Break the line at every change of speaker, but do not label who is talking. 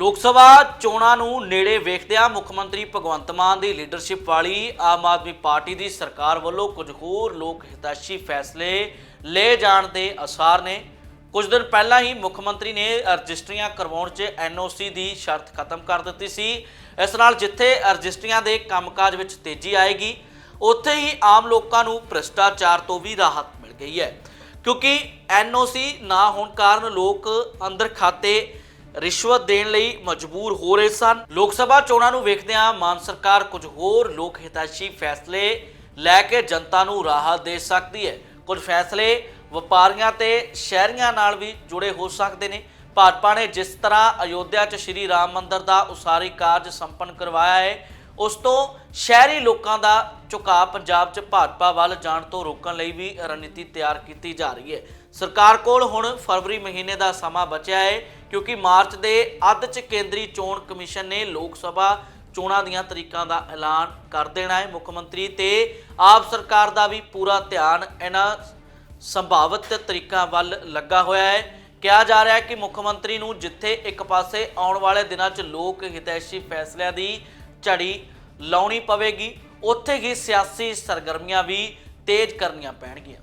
ਲੋਕ ਸਭਾ ਚੋਣਾਂ ਨੂੰ ਨੇੜੇ ਵੇਖਦਿਆਂ ਮੁੱਖ ਮੰਤਰੀ ਭਗਵੰਤ ਮਾਨ ਦੀ ਲੀਡਰਸ਼ਿਪ ਵਾਲੀ ਆਮ ਆਦਮੀ ਪਾਰਟੀ ਦੀ ਸਰਕਾਰ ਵੱਲੋਂ ਕੁਝ ਹੋਰ ਲੋਕ ਹਿਤੈਸ਼ੀ ਫੈਸਲੇ ਲਏ ਜਾਣ ਦੇ ਅਸਾਰ ਨੇ। ਕੁਝ ਦਿਨ ਪਹਿਲਾਂ ਹੀ ਮੁੱਖ ਮੰਤਰੀ ਨੇ ਰਜਿਸਟਰੀਆਂ ਕਰਵਾਉਣ 'ਚ ਐਨਓਸੀ ਦੀ ਸ਼ਰਤ ਖਤਮ ਕਰ ਦਿੱਤੀ ਸੀ। ਇਸ ਨਾਲ ਜਿੱਥੇ ਰਜਿਸਟਰੀਆਂ ਦੇ ਕੰਮਕਾਜ ਵਿੱਚ ਤੇਜ਼ੀ ਆਏਗੀ, ਉੱਥੇ ਹੀ ਆਮ ਲੋਕਾਂ ਨੂੰ ਭ੍ਰਿਸ਼ਟਾਚਾਰ ਤੋਂ ਵੀ ਰਾਹਤ ਮਿਲ ਗਈ ਹੈ। ਕਿਉਂਕਿ ਐਨਓਸੀ ਨਾ ਹੋਣ ਕਾਰਨ ਲੋਕ ਅੰਦਰ ਖਾਤੇ ਰਿਸ਼ਵਤ ਦੇਣ ਲਈ ਮਜਬੂਰ ਹੋ ਰਹੇ ਸਨ। ਲੋਕ ਸਭਾ ਚੋਣਾਂ ਨੂੰ ਵੇਖਦਿਆਂ ਮਾਨ ਸਰਕਾਰ ਕੁਝ ਹੋਰ ਲੋਕ ਹਿਤੈਸ਼ੀ ਫੈਸਲੇ ਲੈ ਕੇ ਜਨਤਾ ਨੂੰ ਰਾਹਤ ਦੇ ਸਕਦੀ ਹੈ। ਕੁਝ ਫੈਸਲੇ ਵਪਾਰੀਆਂ ਤੇ ਸ਼ਹਿਰੀਆਂ ਨਾਲ ਵੀ ਜੁੜੇ ਹੋ ਸਕਦੇ ਨੇ। ਭਾਜਪਾ ਨੇ ਜਿਸ ਤਰ੍ਹਾਂ ਅਯੋਧਿਆ 'ਚ ਸ਼੍ਰੀ ਰਾਮ ਮੰਦਿਰ ਦਾ ਉਸਾਰੀ ਕਾਰਜ ਸੰਪੰਨ ਕਰਵਾਇਆ ਹੈ, ਉਸ ਤੋਂ ਸ਼ਹਿਰੀ ਲੋਕਾਂ ਦਾ ਝੁਕਾਅ ਪੰਜਾਬ 'ਚ ਭਾਜਪਾ ਵੱਲ ਜਾਣ ਤੋਂ ਰੋਕਣ ਲਈ ਵੀ ਰਣਨੀਤੀ ਤਿਆਰ ਕੀਤੀ ਜਾ ਰਹੀ ਹੈ। ਸਰਕਾਰ ਕੋਲ ਹੁਣ ਫਰਵਰੀ ਮਹੀਨੇ ਦਾ ਸਮਾਂ ਬਚਿਆ ਹੈ। ਕਿਉਂਕਿ ਮਾਰਚ ਦੇ ਅੱਧ 'ਚ ਕੇਂਦਰੀ ਚੋਣ ਕਮਿਸ਼ਨ ਨੇ ਲੋਕ ਸਭਾ ਚੋਣਾਂ ਦੀਆਂ ਤਰੀਕਾਂ ਦਾ ਐਲਾਨ ਕਰ ਦੇਣਾ ਹੈ। ਮੁੱਖ ਮੰਤਰੀ ਤੇ ਆਪ ਸਰਕਾਰ ਦਾ ਵੀ ਪੂਰਾ ਧਿਆਨ ਇਹਨਾਂ ਸੰਭਾਵਿਤ ਤਰੀਕਾਂ ਵੱਲ ਲੱਗਾ ਹੋਇਆ ਹੈ। ਕਿਹਾ ਜਾ ਰਿਹਾ ਹੈ ਕਿ ਮੁੱਖ ਮੰਤਰੀ ਨੂੰ ਜਿੱਥੇ ਇੱਕ ਪਾਸੇ ਆਉਣ ਵਾਲੇ ਦਿਨਾਂ 'ਚ ਲੋਕ ਹਿਤੈਸ਼ੀ ਫੈਸਲਿਆਂ ਦੀ ਝੜੀ ਲਾਉਣੀ ਪਵੇਗੀ, ਉੱਥੇ ਹੀ ਸਿਆਸੀ ਸਰਗਰਮੀਆਂ ਵੀ ਤੇਜ਼ ਕਰਨੀਆਂ ਪੈਣਗੀਆਂ।